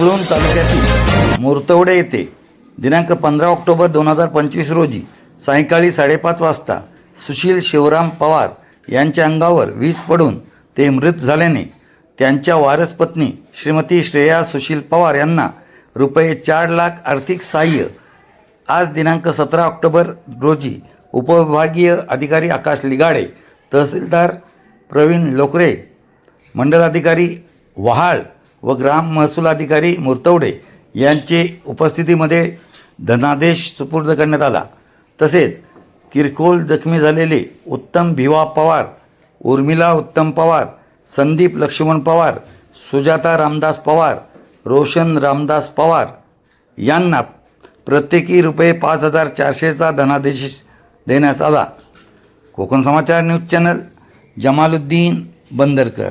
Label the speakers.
Speaker 1: तालुक्यातील मोरतवडे येथे दिनांक पंधरा ऑक्टोबर दोन हजार पंचवीस रोजी सायंकाळी साडेपाच वाजता सुशील शिवराम पवार यांच्या अंगावर वीज पडून ते मृत झाल्याने त्यांच्या वारसपत्नी श्रीमती श्रेया सुशील पवार यांना रुपये चार लाख आर्थिक सहाय्य आज दिनांक सतरा ऑक्टोबर रोजी उपविभागीय अधिकारी आकाश लिगाडे तहसीलदार प्रवीण लोकरे मंडलाधिकारी वहाळ व ग्राम महसूल अधिकारी मुर्तवडे यांचे उपस्थितीमध्ये धनादेश सुपूर्द करण्यात आला. तसेच किरकोळ जखमी झालेले उत्तम भिवा पवार उर्मिला उत्तम पवार संदीप लक्ष्मण पवार सुजाता रामदास पवार रोशन रामदास पवार यांना प्रत्येकी रुपये पाच हजार चारशेचा धनादेश देण्यात आला. Konkan Samachar news channel Jamaluddin Bandarkar.